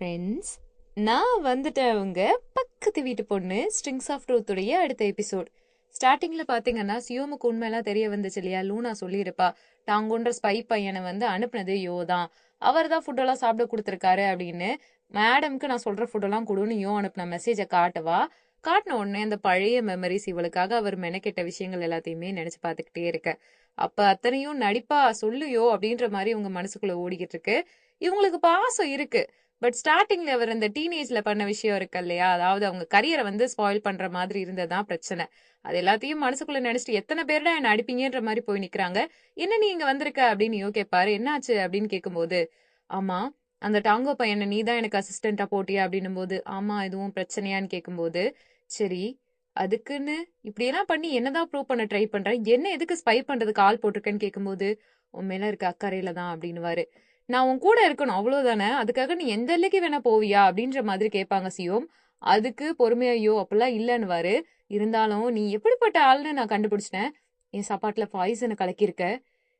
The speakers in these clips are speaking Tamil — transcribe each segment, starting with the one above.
ஃப்ரெண்ட்ஸ் நான் வந்துட்டேன் அவங்க பக்கத்து வீட்டு பொண்ணு ஸ்ட்ரிங்ஸ் ஆஃப் ட்ரூத்துடைய அடுத்த எபிசோட் ஸ்டார்டிங்ல பாத்தீங்கன்னா சியோமுக்கு உண்மையெல்லாம் தெரிய வந்துச்சு இல்லையா? லூனா சொல்லியிருப்பா டாங்கோன்ற ஸ்பை பையனை வந்து அனுப்புனது யோ தான். அவர் தான் ஃபுட்டெல்லாம் சாப்பிட கொடுத்துருக்காரு அப்படின்னு. மேடம்க்கு நான் சொல்ற ஃபுட்டெல்லாம் கொடுன்னு யோ அனுப்புன மெசேஜை காட்டவா? காட்டின உடனே அந்த பழைய மெமரிஸ் இவளுக்காக அவர் மெனக்கெட்ட விஷயங்கள் எல்லாத்தையுமே நினைச்சு பார்த்துக்கிட்டே இருக்க. அப்ப அத்தனையும் நடிப்பா சொல்லுயோ அப்படின்ற மாதிரி உங்க மனசுக்குள்ள ஓடிக்கிட்டு இருக்கு. இவங்களுக்கு பாசம் இருக்கு. பட் ஸ்டார்டிங்ல அவர் இந்த டீனேஜ்ல பண்ண விஷயம் இருக்கு இல்லையா? அதாவது அவங்க கரியரை வந்து ஸ்பாயில் பண்ற மாதிரி இருந்ததுதான் பிரச்சனை. அது எல்லாத்தையும் மனசுக்குள்ள நினைச்சிட்டு எத்தனை பேர்டா என்ன அடிப்பீங்கன்ற மாதிரி போய் நிக்கிறாங்க. என்ன நீ இங்க வந்திருக்க அப்படின்னு யோ கேட்பாரு என்னாச்சு அப்படின்னு கேட்கும்போது ஆமா அந்த டாங்கோ பையனை நீ தான் எனக்கு அசிஸ்டண்டா போட்டியா? அப்படின்னும் போது ஆமா இதுவும் பிரச்சனையான்னு கேட்கும்போது சரி அதுக்குன்னு இப்படியெல்லாம் பண்ணி என்னதான் ப்ரூவ் பண்ண ட்ரை பண்றேன் என்ன எதுக்கு ஸ்பை பண்றதுக்கு ஆள் போட்டிருக்கேன்னு கேட்கும்போது உன் மேல இருக்க அக்கறையில தான் அப்படின்னுவாரு. நான் உன் கூட இருக்கணும் அவ்வளவுதானே? அதுக்காக நீ எந்த எல்லைக்கு வேணா போவியா? அப்படின்ற மாதிரி கேட்பாங்க சியோம். அதுக்கு பொறுமையோ அப்பெல்லாம் இல்லைன்னுவாரு. இருந்தாலும் நீ எப்படிப்பட்ட ஆள்னு நான் கண்டுபிடிச்சிட்டேன். என் சாப்பாட்டுல பாய்சனை கலக்கியிருக்க.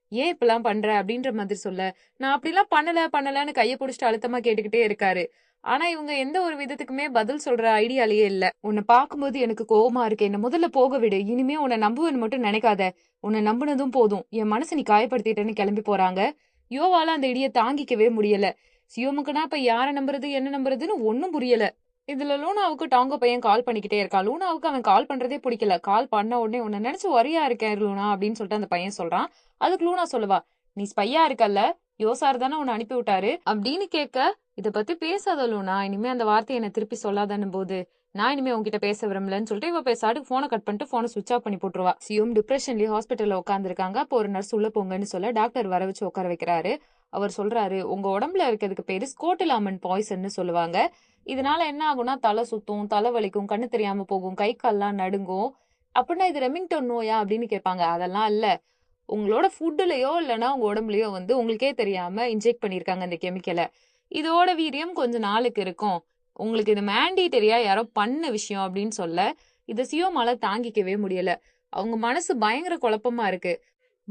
ஏன் இப்பெல்லாம் பண்ற? அப்படின்ற மாதிரி சொல்ல. நான் அப்படிலாம் பண்ணல பண்ணலன்னு கையை பிடிச்சிட்டு அழுத்தமா கேட்டுக்கிட்டே இருக்காரு. ஆனா இவங்க எந்த ஒரு விதத்துக்குமே பதில் சொல்ற ஐடியாலேயே இல்ல. உன்னை பார்க்கும்போது எனக்கு கோவமா இருக்கு. என்ன முதல்ல போக விடு. இனிமே உன்னை நம்புவேன்னு மட்டும் நினைக்காத. உன்னை நம்புனதும் போதும். என் மனசை நீ காயப்படுத்திட்டேன்னு கிளம்பி போறாங்க. யோவால அந்த இடிய தாங்கிக்கவே முடியல. சியோமுக்குனா இப்ப யாரை நம்புறது என்ன நம்புறதுன்னு ஒன்னும் புரியல. இதுல லூனாவுக்கு டாங்கோ பையன் கால் பண்ணிக்கிட்டே இருக்கான் லூனாவுக்கு அவன் கால் பண்றதே பிடிக்கல. கால் பண்ண உடனே உன்னை நினைச்சு ஒரையா இருக்கேன் லூனா? அப்படின்னு சொல்லிட்டு அந்த பையன் சொல்றான். அதுக்கு லூனா சொல்லுவா நீ ஸ்பையா இருக்கல்ல? யோசார் தானே உன்னை அனுப்பி விட்டாரு? அப்படின்னு கேட்க இத பத்தி பேசாத லூனா. இனிமே அந்த வார்த்தையை என்ன திருப்பி சொல்லாதானும் போது நான் இனிமே உங்ககிட்ட பேச விரும்பலன்னு சொல்லிட்டு இவ பேசாடு போனை கட் பண்ணிட்டு போனை சுவிச் ஆஃப் பண்ணி போட்டுருவா. சியும் டிப்ரெஷன்லயே ஹாஸ்பிட்டல்ல உட்காந்துருக்காங்க அப்போ ஒரு நர்ஸ் உள்ள போங்கன்னு சொல்ல டாக்டர் வர வச்சு உட்கார வைக்கிறாரு. அவர் சொல்றாரு உங்க உடம்புல இருக்கிறதுக்கு பேரு ஸ்கோட்டிலாமன் பாய்சன்னு சொல்லுவாங்க. இதனால என்ன ஆகும்னா தலை சுத்தும் தலை வலிக்கும் கண்ணு தெரியாம போகும் கை கால்லாம் நடுங்கும். அப்படின்னா இது ரெமிங்டன் நோயா? அப்படின்னு கேட்பாங்க. அதெல்லாம் இல்ல. உங்களோட ஃபுட்டுலயோ இல்லைன்னா உங்க உடம்புலயோ வந்து உங்களுக்கே தெரியாம இன்ஜெக்ட் பண்ணிருக்காங்க இந்த கெமிக்கலை இதோட வீரியம் கொஞ்ச நாளுக்கு இருக்கும். உங்களுக்கு இது மேண்டேட்டரியா யாரோ பண்ண விஷயம் அப்படின்னு சொல்ல இதை சியோமால தாங்கிக்கவே முடியல. அவங்க மனசு பயங்கர குழப்பமா இருக்கு.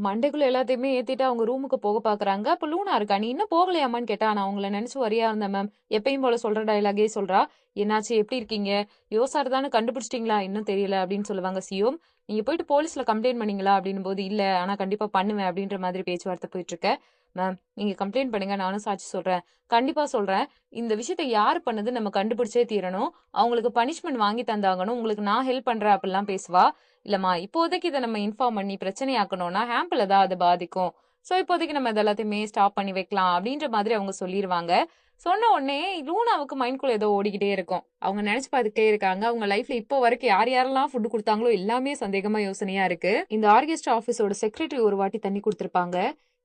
மண்டைக்குள்ள எல்லாத்தையுமே ஏத்திட்டு அவங்க ரூமுக்கு போக பாக்குறாங்க. அப்ப லூனா இருக்கா? நீ இன்னும் போகலையாமான்னு கேட்டா நான் அவங்கள நினைச்சு வரியா இருந்தேன் மேம் எப்பயும் போல சொல்ற டைலாகே சொல்றா. என்னாச்சு? எப்படி இருக்கீங்க? யோசார் தானே கண்டுபிடிச்சிட்டீங்களா? இன்னும் தெரியல அப்படின்னு சொல்லுவாங்க சியோம் நீங்க போயிட்டு போலீஸ்ல கம்ப்ளைண்ட் பண்ணீங்களா? அப்படின்னும் போது இல்ல. ஆனா கண்டிப்பா பண்ணுவேன் அப்படின்ற மாதிரி பேச்சுவார்த்தை போயிட்டு இருக்க. மேம் நீங்க கம்ப்ளைண்ட் பண்ணுங்க நானும் சாட்சி சொல்றேன். கண்டிப்பா சொல்றேன். இந்த விஷயத்த யார் பண்ணது நம்ம கண்டுபிடிச்சே தீரணும். அவங்களுக்கு பனிஷ்மெண்ட் வாங்கி தந்தாகணும். உங்களுக்கு நான் ஹெல்ப் பண்றேன் அப்படிலாம் பேசுவா? இல்லம்மா இப்போதைக்கு இதை நம்ம இன்ஃபார்ம் பண்ணி பிரச்சனையாக்கணும்னா ஹேம்பில் தான் அது பாதிக்கும். ஸோ இப்போதைக்கு நம்ம இது எல்லாத்தையுமே ஸ்டாப் பண்ணி வைக்கலாம் அப்படின்ற மாதிரி அவங்க சொல்லிடுவாங்க சொன்ன உடனே லூனாவுக்கு மைண்ட்குள்ள ஏதோ ஓடிக்கிட்டே இருக்கும். அவங்க நினைச்சு பார்த்துட்டே இருக்காங்க. அவங்க லைஃப்ல இப்போ வரைக்கும் யார் யாரெல்லாம் ஃபுட் கொடுத்தாங்களோ எல்லாமே சந்தேகமா யோசனையா இருக்கு. இந்த ஆர்கெஸ்ட்ரா ஆஃபீஸோட செக்ரட்டரி ஒரு வாட்டி தண்ணி கொடுத்துருப்பாங்க.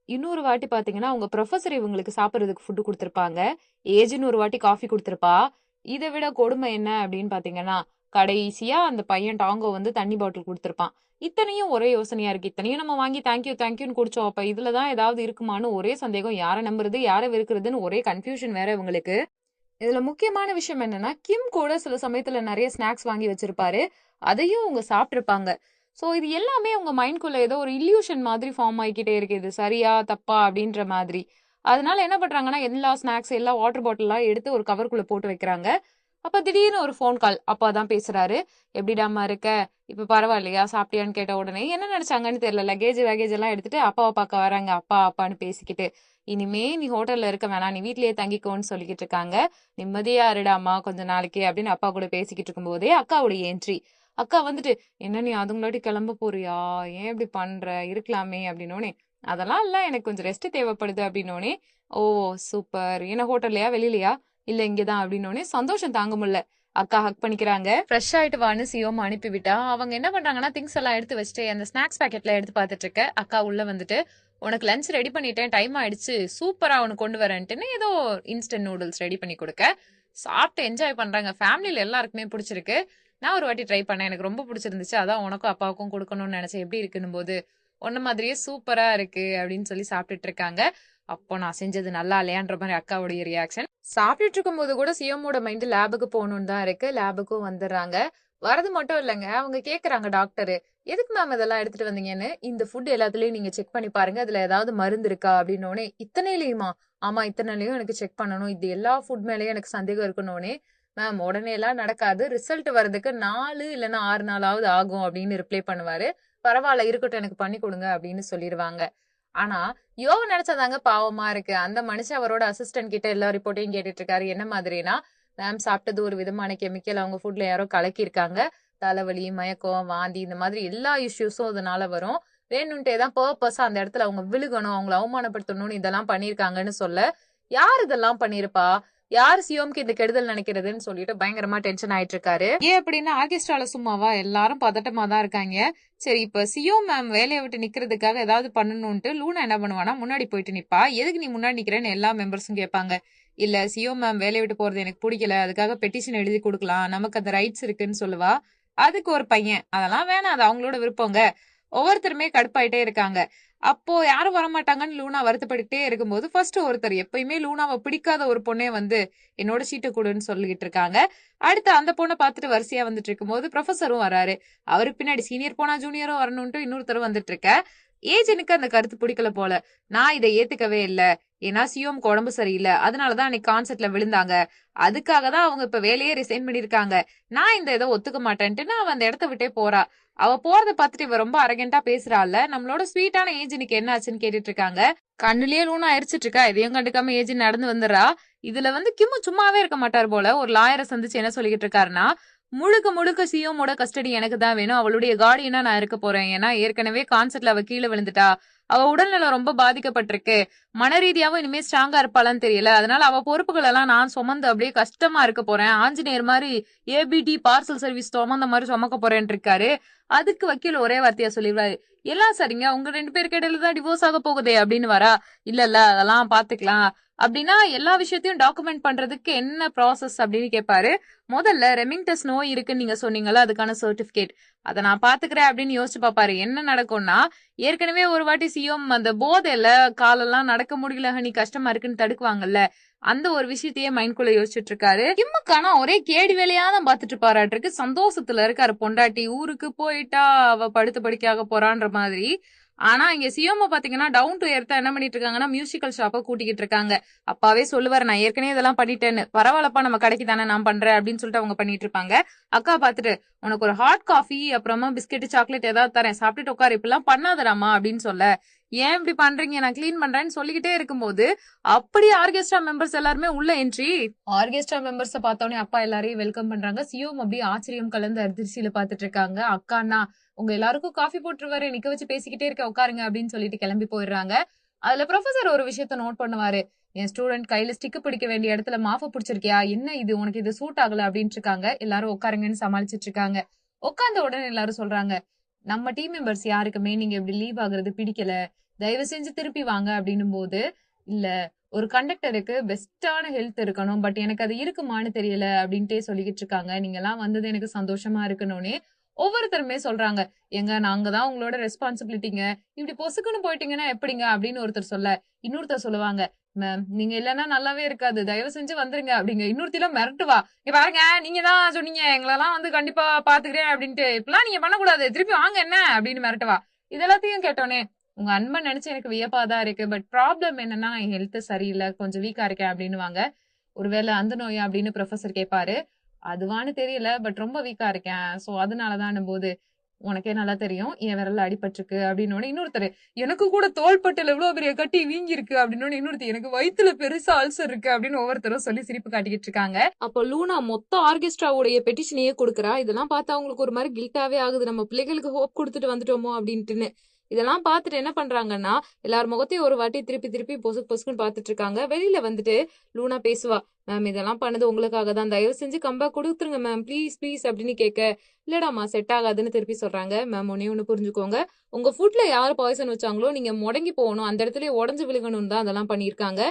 இன்னொரு வாட்டி பாத்தீங்கன்னா அவங்க ப்ரொஃபசர் இவங்களுக்கு சாப்பிட்றதுக்கு ஃபுட்டு கொடுத்துருப்பாங்க. ஏஜ்னு ஒரு வாட்டி காஃபி கொடுத்துருப்பா. இதை விட கொடுமை என்ன அப்படின்னு பாத்தீங்கன்னா கடைசியா அந்த பையன் டாங்கோ வந்து தண்ணி பாட்டில் கொடுத்துருப்பான். இத்தனையும் ஒரே யோசனையா இருக்கு. இத்தனையும் நம்ம வாங்கி தேங்க்யூ தேங்க்யூன்னு குடிச்சோம். அப்ப இதுலதான் ஏதாவது இருக்குமான்னு ஒரே சந்தேகம். யாரை நம்புறது யாரை வெறுக்கிறதுன்னு ஒரே கன்ஃபியூஷன் வேற இவங்களுக்கு. இதுல முக்கியமான விஷயம் என்னன்னா கிம் கூட சில சமயத்துல நிறைய ஸ்நாக்ஸ் வாங்கி வச்சிருப்பாரு. அதையும் அவங்க சாப்பிட்டிருப்பாங்க. ஸோ இது எல்லாமே அவங்க மைண்ட்குள்ளே ஏதோ ஒரு இல்யூஷன் மாதிரி ஃபார்ம் ஆகிக்கிட்டே இருக்கு. இது சரியா தப்பா அப்படின்ற மாதிரி. அதனால என்ன பண்ணுறாங்கன்னா எல்லா ஸ்நாக்ஸ் எல்லா வாட்டர் பாட்டில்லாம் எடுத்து ஒரு கவர்க்குள்ளே போட்டு வைக்கிறாங்க. அப்போ திடீர்னு ஒரு ஃபோன் கால் அப்பா தான் பேசுகிறாரு எப்படிடாமா இருக்க? இப்போ பரவாயில்லையா? சாப்பிட்டியான்னு கேட்ட உடனே என்ன நினச்சாங்கன்னு தெரியல. லக்கேஜ் வேகேஜ் எல்லாம் எடுத்துட்டு அப்பாவை பார்க்க வராங்க. அப்பா அப்பான்னு பேசிக்கிட்டு. இனிமே நீ ஹோட்டலில் இருக்க வேணாம். நீ வீட்லயே தங்கிக்கோன்னு சொல்லிக்கிட்டு இருக்காங்க. நிம்மதியா இருடாமா கொஞ்ச நாளைக்கு அப்படின்னு அப்பா கூட பேசிக்கிட்டு இருக்கும்போதே அக்காவுடைய என்ட்ரி அக்கா வந்துட்டு என்ன நீ அதுங்களாட்டி கிளம்ப போறியா? ஏன் இப்படி பண்ற? இருக்கலாமே அப்படின்னோடனே அதெல்லாம் இல்ல எனக்கு கொஞ்சம் ரெஸ்ட் தேவைப்படுது அப்படின்னோடனே ஓ சூப்பர். என்ன ஹோட்டல்லையா? வெளியிலயா? இல்ல இங்கதான் அப்படின்னோடனே சந்தோஷம் தாங்க முடியல. அக்கா ஹக் பண்ணிக்கிறாங்க. ஃப்ரெஷ் ஆயிட்டு வான்னு சியோம் அனுப்பி விட்டா அவங்க என்ன பண்றாங்கன்னா திங்ஸ் எல்லாம் எடுத்து வச்சுட்டு அந்த ஸ்நாக்ஸ் பேக்கெட்ல எடுத்து பார்த்துட்டு இருக்க. அக்கா உள்ள வந்துட்டு உனக்கு லஞ்ச் ரெடி பண்ணிட்டேன் டைம் ஆயிடுச்சு. சூப்பரா உனக்கு கொண்டு வரேன்ட்டுன்னு ஏதோ இன்ஸ்டன்ட் நூடுல்ஸ் ரெடி பண்ணி கொடுக்க. சாப்பிட்டு என்ஜாய் பண்றாங்க. ஃபேமிலியில எல்லாருக்குமே பிடிச்சிருக்கு. நான் ஒரு வாட்டி ட்ரை பண்ணேன். எனக்கு ரொம்ப பிடிச்சிருந்துச்சு. அதான் உனக்கும் அப்பாவுக்கும் கொடுக்கணும்னு நினைச்சேன். எப்படி இருக்குன்னு போது ஒன்ன மாதிரியே சூப்பரா இருக்கு அப்படின்னு சொல்லி சாப்பிட்டுட்டு இருக்காங்க. அப்போ நான் செஞ்சது நல்லா இல்லையான்ற மாதிரி அக்காவுடைய ரியாக்ஷன் சாப்பிட்டுட்டு இருக்கும்போது கூட சிஎம்மோட மைண்ட் லேபுக்கு போகணும்னு தான் இருக்கு. லேபுக்கும் வந்துடுறாங்க. வரது மட்டும் இல்லைங்க. அவங்க கேக்குறாங்க டாக்டர் எதுக்கு மேம் இதெல்லாம் எடுத்துட்டு வந்தீங்கன்னு? இந்த ஃபுட் எல்லாத்துலயும் நீங்க செக் பண்ணி பாருங்க. அதுல ஏதாவது மருந்து இருக்கா? அப்படின்னோடனே இத்தனையிலயுமா? ஆமா இத்தனைலயும் எனக்கு செக் பண்ணணும். இது எல்லா ஃபுட் மேலயும் எனக்கு சந்தேகம் இருக்கணும்னே மேம் உடனே எல்லாம் நடக்காது. ரிசல்ட் வர்றதுக்கு நாலு இல்லைன்னா ஆறு நாளாவது ஆகும் அப்படின்னு ரிப்ளை பண்ணுவாரு. பரவாயில்ல இருக்கட்டும் எனக்கு பண்ணி கொடுங்க அப்படின்னு சொல்லிடுவாங்க. ஆனா யோவ நினைச்சதாங்க பாவமா இருக்கு. அந்த மனுஷன் அவரோட அசிஸ்டன்ட் கிட்ட எல்லா ரிப்போர்ட்டையும் கேட்டுட்டு இருக்காரு என்ன மாதிரினா மேம் சாப்பிட்டது ஒரு விதமான கெமிக்கல் அவங்க ஃபுட்ல யாரோ கலக்கியிருக்காங்க. தலைவலி மயக்கம் வாந்தி இந்த மாதிரி எல்லா இஷ்யூஸும் அதனால வரும். வேணும்ட்டே தான் பர்பஸா அந்த இடத்துல அவங்க விழுகணும் அவங்கள அவமானப்படுத்தணும்னு இதெல்லாம் பண்ணியிருக்காங்கன்னு சொல்ல யார் இதெல்லாம் பண்ணிருப்பா யார் சியோம்க்கு இந்த கெடுதல் நினைக்கிறதுன்னு சொல்லிட்டு பயங்கரமா டென்ஷன் ஆயிட்டு இருக்காரு ஏன் அப்படின்னா ஆர்கெஸ்ட்ரால சும்மாவா? எல்லாரும் பதட்டமா தான் இருக்காங்க. சரி இப்ப சியோ மேம் வேலையை விட்டு நிக்கிறதுக்காக ஏதாவது பண்ணணும்ட்டு லூனா என்ன பண்ணுவானா முன்னாடி போயிட்டு நிப்பா? எதுக்கு நீ முன்னாடி நிக்கிறேன்னு எல்லா மெம்பர்ஸும் கேட்பாங்க. இல்ல சியோ மேம் வேலையை விட்டு போறது எனக்கு பிடிக்கல. அதுக்காக பெட்டிஷன் எழுதி கொடுக்கலாம். நமக்கு அந்த ரைட்ஸ் இருக்குன்னு சொல்லுவா? அதுக்கு ஒரு பையன். அதெல்லாம் வேணாம். அது அவங்களோட விருப்பங்க. ஒவ்வொருத்தருமே கடுப்பாயிட்டே இருக்காங்க. அப்போ யாரும் வரமாட்டாங்கன்னு லூனா வருத்தப்பட்டுட்டே இருக்கும்போது ஃபர்ஸ்ட் ஒருத்தர் எப்பயுமே லூனாவை பிடிக்காத ஒரு பொண்ணே வந்து என்னோட சீட்டை கொடுன்னு சொல்லிக்கிட்டு இருக்காங்க. அடுத்து அந்த பொண்ணை பார்த்துட்டு வரிசையா வந்துட்டு இருக்கும்போது ப்ரொஃபஸரும் வராரு. அவருக்கு பின்னாடி சீனியர் போனா ஜூனியரும் வரணும்ட்டு இன்னொருத்தரும் வந்துட்டு இருக்க ஏஜனுக்கு அந்த கருத்து பிடிக்கல போல. நான் இதை ஏத்துக்கவே இல்லை. ஏன்னா சியோம்க்கு உடம்பு சரியில்லை. அதனாலதான் அன்னைக்கு கான்செர்ட்ல விழுந்தாங்க. அதுக்காக தான் அவங்க இப்ப வேலையே ரிசைன் பண்ணிருக்காங்க நான் இந்த இதை ஒத்துக்க மாட்டேன்ட்டு நான் அந்த இடத்த விட்டே போறா. அவ போறத பாத்துட்டு இவ ரொம்ப அரகண்டா பேசுறாள் நம்மளோட ஸ்வீட்டான ஏஜெனுக்கு என்ன ஆச்சுன்னு கேட்டுட்டு இருக்காங்க. கண்ணுலயே லூனா அரிச்சிட்டு இருக்கா? இதையும் கண்டுக்காம ஏஜின் நடந்து வந்துடுறா. இதுல வந்து கிம்மு சும்மாவே இருக்க மாட்டார் போல. ஒரு லாயரை சந்திச்சு என்ன சொல்லிக்கிட்டு இருக்காருன்னா முழுக்க முழுக்க சியோமோட கஸ்டடி எனக்கு தான் வேணும். அவளுடைய கார்டியனா நான் இருக்க போறேன். ஏன்னா ஏற்கனவே கான்சர்ட்ல அவ கீழே விழுந்துட்டா. அவ உடல்நலம் ரொம்ப பாதிக்கப்பட்டிருக்கு. மன ரீதியாவும் இனிமே ஸ்ட்ராங்கா இருப்பாளான்னு தெரியல. அதனால அவ பொறுப்புகள் எல்லாம் நான் சுமந்து அப்படியே கஷ்டமா இருக்க போறேன். ஆஞ்சநேயர் மாதிரி ஏபிடி பார்சல் சர்வீஸ் சுமந்த மாதிரி சுமக்க போறேன்னு இருக்காரு. அதுக்கு வக்கீல் ஒரே வார்த்தையா சொல்லிடுவாரு. எல்லாம் சரிங்க உங்க ரெண்டு பேருக்கு இடையில தான் டிவோர்ஸ் ஆக போகுதே அப்படின்னு வரா. இல்ல இல்ல அதெல்லாம் பாத்துக்கலாம் அப்படின்னா எல்லா விஷயத்தையும் டாக்குமெண்ட் பண்றதுக்கு என்ன ப்ராசஸ் அப்படின்னு கேட்பாரு முதல்ல ரெமிங்டஸ் நோய் இருக்குன்னு நீங்க சொன்னீங்கல்ல அதுக்கான சர்டிபிகேட் அதை நான் பாத்துக்கிறேன் அப்படின்னு யோசிச்சு பாப்பாரு. என்ன நடக்கும்னா ஏற்கனவே ஒரு வாட்டி சிஎம் அந்த போதையில காலெல்லாம் நடக்க முடியல ஹனி கஷ்டமா இருக்குன்னு தடுக்குவாங்கல்ல. அந்த ஒரு விஷயத்தையே மைண்ட்குள்ள யோசிச்சுட்டு இருக்காரு கிம்முக்கானா ஒரே கேடி வேலையா தான் பாத்துட்டு பாராட்டிருக்கு சந்தோஷத்துல இருக்காரு பொண்டாட்டி. ஊருக்கு போயிட்டா அவ படுத்து படிக்காக போறான்ற மாதிரி. ஆனா இங்க சிஎம் பாத்தீங்கன்னா டவுன் டு எர்த்தா என்ன பண்ணிட்டு இருக்காங்கன்னா மியூசிக்கல் ஷாப்ப கூட்டிக்கிட்டு இருக்காங்க அப்பாவே சொல்லுவாரு நான் ஏற்கனவே இதெல்லாம் பண்ணிட்டேன்னு. பரவாயில்லப்பா நம்ம கடைக்கு தானே நான் பண்றேன் அப்படின்னு சொல்லிட்டு அவங்க பண்ணிட்டு இருப்பாங்க அக்கா பாத்துட்டு உனக்கு ஒரு ஹாட் காஃபி அப்புறமா பிஸ்கெட் சாக்லேட் ஏதாவது தரேன். சாப்பிட்டுட்டு உட்காரு. இப்பெல்லாம் பண்ணாதராமா அப்படின்னு சொல்ல. ஏன் இப்படி பண்றீங்க? நான் கிளீன் பண்றேன்னு சொல்லிக்கிட்டே இருக்கும்போது அப்படி ஆர்கெஸ்ட்ரா மெம்பர்ஸ் எல்லாருமே உள்ள என்ட்ரி ஆர்கெஸ்ட்ரா மெம்பர்ஸ் பார்த்தோன்னே அப்பா எல்லாரையும் வெல்கம் பண்றாங்க. சியோம் அப்படியே ஆச்சரியம் கலந்து அதிர்ச்சியில பாத்துட்டு இருக்காங்க. அக்கானா உங்க எல்லாருக்கும் காஃபி போட்டுருவாரு நிக்க வச்சு பேசிக்கிட்டே இருக்க உட்காருங்க அப்படின்னு சொல்லிட்டு கிளம்பி போயிடுறாங்க. அதுல ப்ரொஃபசர் ஒரு விஷயத்த நோட் பண்ணுவாரு. என் ஸ்டூடெண்ட் கையில ஸ்டிக்கு பிடிக்க வேண்டிய இடத்துல மாஃப பிடிச்சிருக்கியா? என்ன இது? உனக்கு இது சூட் ஆகல? அப்படின்ட்டு இருக்காங்க. எல்லாரும் உட்காருங்கன்னு சமாளிச்சிட்டு இருக்காங்க. உட்காந்த உடனே எல்லாரும் சொல்றாங்க நம்ம டீம் மெம்பர்ஸ் யாருக்குமே நீங்க இப்படி லீவ் ஆகுறது பிடிக்கல. தயவு செஞ்சு திருப்பி வாங்க அப்படின்னும் போது இல்ல ஒரு கண்டக்டருக்கு பெஸ்டான ஹெல்த் இருக்கணும் பட் எனக்கு அது இருக்குமான்னு தெரியல அப்படின்ட்டே சொல்லிக்கிட்டு இருக்காங்க. நீங்க எல்லாம் வந்தது எனக்கு சந்தோஷமா இருக்கணும்னே ஒவ்வொருத்தருமே சொல்றாங்க. எங்க நாங்க தான் உங்களோட ரெஸ்பான்சிபிலிட்டிங்க இப்படி பொசுக்குன்னு போயிட்டீங்கன்னா எப்படிங்க? அப்படின்னு ஒருத்தர் சொல்ல இன்னொருத்தர் சொல்லுவாங்க மேம் நீங்க இல்லைன்னா நல்லாவே இருக்காது. தயவு செஞ்சு வந்துருங்க அப்படிங்க. இன்னொருத்திலாம் மிரட்டுவா இங்க பாருங்க நீங்க தான் சொன்னீங்க. எங்களெல்லாம் வந்து கண்டிப்பா பாத்துக்கிறேன் அப்படின்ட்டு. இப்பெல்லாம் நீங்க பண்ணக்கூடாது. திருப்பி வாங்க என்ன? அப்படின்னு மிரட்டுவா இதெல்லாத்தையும் கேட்டோன்னே உங்க அன்பை நினைச்சு எனக்கு வியப்பா தான் இருக்கு. பட் ப்ராப்ளம் என்னன்னா என் ஹெல்த் சரியில்லை கொஞ்சம் வீக்கா இருக்கேன் அப்படின்னுவாங்க. ஒருவேளை அந்த நோயா அப்படின்னு ப்ரொஃபசர் கேட்பாரு அதுவான்னு தெரியல பட் ரொம்ப வீக்கா இருக்கேன். சோ அதனாலதான் போது உனக்கே நல்லா தெரியும் என் விரல்ல அடிபட்டிருக்கு அப்படின்னு இன்னொருத்தர் எனக்கு கூட தோள்பட்டுல எவ்வளவு பெரிய கட்டி வீங்கி இருக்கு அப்படின்னு இன்னொருத்தர் எனக்கு வயித்துல பெருசா அல்சர் இருக்கு அப்படின்னு ஒவ்வொருத்தரும் சொல்லி சிரிப்பு காட்டிக்கிட்டு இருக்காங்க. அப்போ லூனா மொத்த ஆர்கெஸ்ட்ராவுடைய பெட்டிஷனையே கொடுக்குறா. இதெல்லாம் பார்த்தா அவங்களுக்கு ஒரு மாதிரி கில்ட்டாவே ஆகுது. நம்ம பிள்ளைகளுக்கு ஹோப் கொடுத்துட்டு வந்துட்டோமோ அப்படின்ட்டுன்னு. இதெல்லாம் பார்த்துட்டு என்ன பண்றாங்கன்னா எல்லார் முகத்தையும் ஒரு வாட்டி திருப்பி திருப்பி பொசுக்கு பொசுக்குன்னு பார்த்துட்டு இருக்காங்க வெளியில வந்துட்டு லூனா பேசுவா மேம் இதெல்லாம் பண்ணது உங்களுக்காக தான். தயவு செஞ்சு கம்பா கொடுத்துருங்க மேம். ப்ளீஸ் ப்ளீஸ் அப்படின்னு கேட்க இல்லடாமா செட் ஆகாதுன்னு திருப்பி சொல்றாங்க. மேம் ஒன்னே ஒன்று புரிஞ்சுக்கோங்க. உங்க ஃபுட்ல யார் பாய்சன் வச்சாங்களோ நீங்க முடங்கி போகணும். அந்த இடத்துல உடஞ்சு விழுகணும் தான் அதெல்லாம் பண்ணியிருக்காங்க.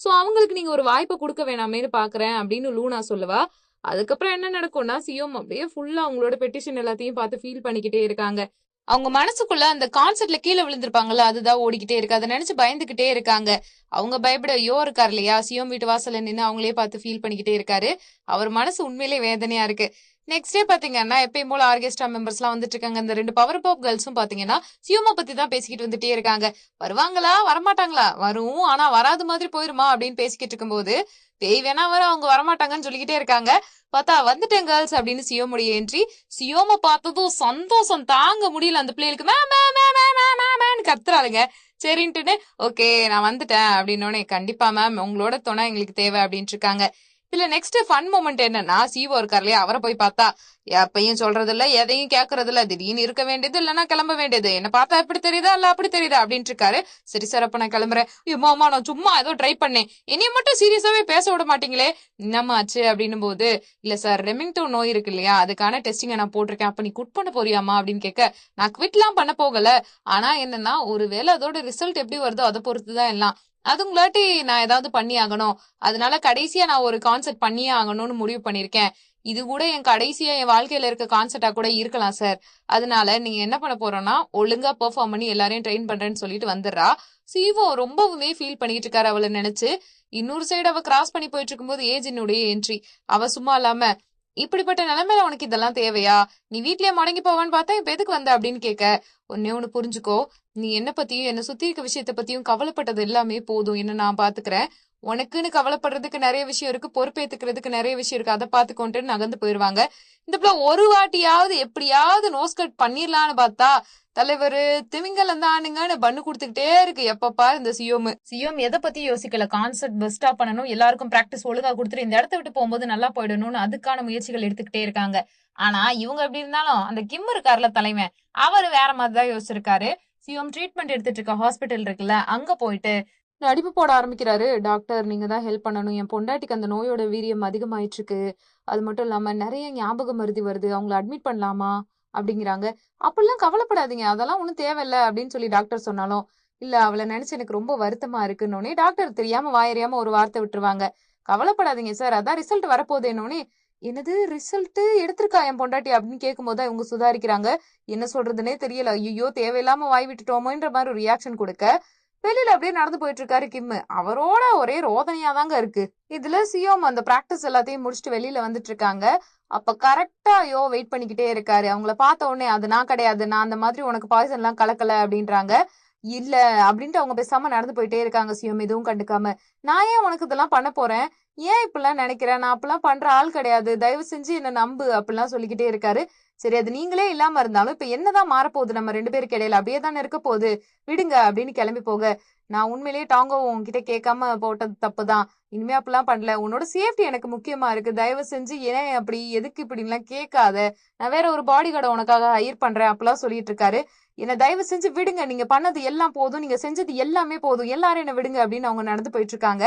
சோ அவங்களுக்கு நீங்க ஒரு வாய்ப்பை கொடுக்க வேணாமேன்னு பாக்குறேன் அப்படின்னு லூனா சொல்லுவா. அதுக்கப்புறம் என்ன நடக்கும்னா சிஎம் அப்படியே ஃபுல்லா அவங்களோட பெட்டிஷன் எல்லாத்தையும் பார்த்து ஃபீல் பண்ணிக்கிட்டே இருக்காங்க. அவங்க மனசுக்குள்ள அந்த கான்செர்ட்ல கீழே விழுந்திருப்பாங்கல்ல அதுதான் ஓடிக்கிட்டே இருக்கு. அதை நினைச்சு பயந்துகிட்டே இருக்காங்க. அவங்க பயப்பட யோ இருக்காரு இல்லையா? சியோம் வீட்டு வாசல்ல நின்று அவங்களே பார்த்து ஃபீல் பண்ணிக்கிட்டே இருக்காரு. அவர் மனசு உண்மையிலே வேதனையா இருக்கு. நெக்ஸ்ட் டே பாத்தீங்கன்னா எப்பயும் போல ஆர்கெஸ்ட்ரா மெம்பர்ஸ் எல்லாம் வந்துட்டு இருக்காங்க. இந்த ரெண்டு பவர் பாப் கேர்ள்ஸும் பாத்தீங்கன்னா சியூமா பத்தி தான் பேசிக்கிட்டு வந்துட்டே இருக்காங்க. வருவாங்களா? வரமாட்டாங்களா? வரும். ஆனா வராத மாதிரி போயிருமா அப்படின்னு பேசிக்கிட்டு இருக்கும்போது பேய் வேணா வர அவங்க வரமாட்டாங்கன்னு சொல்லிக்கிட்டே இருக்காங்க. பார்த்தா வந்துட்டேன் கேர்ள்ஸ் அப்படின்னு சியோமுடைய என்ட்ரி சியோம பார்த்ததும் சந்தோஷம் தாங்க முடியல அந்த பிள்ளைகளுக்கு. மே மே மே மே மே மே மேன்னு கத்துறாளுங்க. சரின்ட்டுன்னு ஓகே நான் வந்துட்டேன் அப்படின்னோடனே கண்டிப்பா மேம் உங்களோட துணை எங்களுக்கு தேவை அப்படின்ட்டு இருக்காங்க. இதுல நெக்ஸ்ட் ஃபன் மூமெண்ட் என்னன்னா சிஓ இருக்கார் இல்லையா அவரை போய் பார்த்தா எப்பயும் சொல்றது இல்ல எதையும் கேட்கறது இல்ல திடீர்னு இருக்க வேண்டியது இல்லைன்னா கிளம்ப வேண்டியது. என்ன பார்த்தா எப்படி தெரியுதா இல்ல அப்படி தெரியுதா? அப்படின்ட்டு இருக்காரு. சரி சார் அப்ப நான் கிளம்புறேன். அம்மா நான் சும்மா ஏதோ ட்ரை பண்ணேன். என்னைய மட்டும் சீரியஸாவே பேச விட மாட்டீங்களே? என்னம்மா ஆச்சு? அப்படின்னும் போது இல்ல சார் ரெமிங்டோன் நோய் இருக்கு இல்லையா அதுக்கான டெஸ்டிங்கை நான் போட்டிருக்கேன். அப்ப நீ குட் பண்ண போறியாமா அப்படின்னு கேட்க நான் குவிட்லாம் பண்ண போகல. ஆனா என்னன்னா ஒருவேளை அதோட ரிசல்ட் எப்படி வருதோ அதை பொறுத்துதான் எல்லாம். அதுங்களாட்டி நான் ஏதாவது பண்ணி ஆகணும். அதனால கடைசியா நான் ஒரு கான்செப்ட் பண்ணியே ஆகணும்னு முடிவு பண்ணிருக்கேன். இது கூட என் கடைசியா என் வாழ்க்கையில இருக்க கான்செப்டா கூட இருக்கலாம் சார் அதனால நீங்க என்ன பண்ண போறோம்னா ஒழுங்கா பெர்ஃபார்ம் பண்ணி எல்லாரையும் ட்ரெயின் பண்றேன்னு சொல்லிட்டு வந்துடுறா. சிவோ ரொம்பவுமே ஃபீல் பண்ணிட்டு இருக்காரு அவளை நினைச்சு. இன்னொரு சைடு அவ கிராஸ் பண்ணி போயிட்டு இருக்கும்போது ஏஜினுடைய என்ட்ரி அவ சும்மா இல்லாம இப்படிப்பட்ட நிலைமையில உனக்கு இதெல்லாம் தேவையா? நீ வீட்லயே முடங்கி போவான்னு பார்த்தா இப்ப எதுக்கு வந்த? அப்படின்னு கேட்க ஒன்னே ஒண்ணு புரிஞ்சுக்கோ. நீ என்ன பத்தியும் என்ன சுத்தி இருக்க விஷயத்த பத்தியும் கவலைப்பட்டது எல்லாமே போதும். என்ன நான் பாத்துக்கிறேன். உனக்குன்னு கவலைப்படுறதுக்கு நிறைய விஷயம் இருக்கு. பொறுப்பேத்துக்கிறதுக்கு நிறைய விஷயம் இருக்கு. அதை பாத்துக்கொண்டு நகர்ந்து போயிருவாங்க. இந்த பிள்ளை ஒரு வாட்டியாவது எப்படியாவது நோஸ் கட் பண்ணிடலான்னு பார்த்தா தலைவர் திமிங்கலம் தானுங்கன்னு பண்ணு கொடுத்துக்கிட்டே இருக்கு. எப்பப்பா இந்த சியோம். சியோம் எதை பத்தி யோசிக்கல? கான்செப்ட் பெஸ்டா பண்ணணும். எல்லாருக்கும் பிராக்டிஸ் ஒழுங்கா கொடுத்துட்டு இந்த இடத்த விட்டு போகும்போது நல்லா போயிடணும்னு அதுக்கான முயற்சிகள் எடுத்துக்கிட்டே இருக்காங்க. ஆனா இவங்க எப்படி இருந்தாலும் அந்த கிம் இருக்காருல தலைமை அவர் வேற மாதிரி தான் யோசிச்சிருக்காரு. சிஎம் ட்ரீட்மெண்ட் எடுத்துட்டு இருக்க ஹாஸ்பிட்டல் இருக்குல்ல அங்க போயிட்டு நடிப்பு போட ஆரம்பிக்கிறாரு. டாக்டர் நீங்க தான் ஹெல்ப் பண்ணணும். என் பொண்டாட்டிக்கு அந்த நோயோட வீரியம் அதிகமாயிட்டு இருக்கு அது மட்டும் இல்லாம நிறைய ஞாபகம் மருதி வருது. அவங்கள அட்மிட் பண்ணலாமா? அப்படிங்கிறாங்க. அப்படிலாம் கவலைப்படாதீங்க. அதெல்லாம் ஒன்றும் தேவையில்ல அப்படின்னு சொல்லி டாக்டர் சொன்னாலும் இல்ல அவளை நினைச்சு எனக்கு ரொம்ப வருத்தமா இருக்குன்னொடனே டாக்டர் தெரியாம வாயறியாம ஒரு வார்த்தை விட்டுருவாங்க. கவலைப்படாதீங்க சார். அதான் ரிசல்ட் வரப்போதேனோனே என்னது ரிசல்ட்டு எடுத்திருக்கா என் பொண்டாட்டி அப்படின்னு கேட்கும்போது தான் இவங்க சுதாரிக்கிறாங்க. என்ன சொல்றதுனே தெரியல. ஐயோ தேவையில்லாம வாய் விட்டுட்டோமோன்ற மாதிரி ஒரு ரியாக்ஷன் கொடுக்க வெளியில அப்படியே நடந்து போயிட்டு இருக்காரு கிம்மு அவரோட ஒரே ரோதனையா தாங்க இருக்கு. இதுல சியோம் அந்த பிராக்டிஸ் எல்லாத்தையும் முடிச்சுட்டு வெளியில வந்துட்டு இருக்காங்க. அப்ப கரெக்டா ஐயோ வெயிட் பண்ணிக்கிட்டே இருக்காரு. அவங்கள பார்த்த உடனே அது நான் கிடையாது. நான் அந்த மாதிரி உனக்கு பாய்சன் எல்லாம் கலக்கல அப்படின்றாங்க. இல்ல அப்படின்ட்டு அவங்க பேசாம நடந்து போயிட்டே இருக்காங்க சியோம். எதுவும் கண்டுக்காம. நான் ஏன் உனக்கு இதெல்லாம் பண்ண போறேன்? ஏன் இப்படிலாம் நினைக்கிறேன் நான் அப்பெல்லாம் பண்ற ஆள் கிடையாது. தயவு செஞ்சு என்ன நம்பு அப்படிலாம் சொல்லிக்கிட்டே இருக்காரு. சரி அது நீங்களே இல்லாம இருந்தாலும் இப்ப என்னதான் மாறப்போகுது? நம்ம ரெண்டு பேருக்கு இடையில அப்படியே தானே இருக்க போகுது. விடுங்க அப்படின்னு கிளம்பி போக. நான் உண்மையிலேயே டாங்கோ உங்ககிட்ட கேட்காம போட்டது தப்பு தான் இனிமே அப்படிலாம் பண்ணல. உன்னோட சேஃப்டி எனக்கு முக்கியமா இருக்கு. தயவு செஞ்சு ஏன் அப்படி எதுக்கு இப்படின்லாம் கேட்காத. நான் வேற ஒரு பாடி கார்டை உனக்காக ஹையர் பண்றேன் அப்படிலாம் சொல்லிட்டு இருக்காரு. என்ன தயவு செஞ்சு விடுங்க. நீங்க பண்ணது எல்லாம் போதும். நீங்க செஞ்சது எல்லாமே போதும். எல்லாரும் என்ன விடுங்க அப்படின்னு அவங்க நடந்து போயிட்டு இருக்காங்க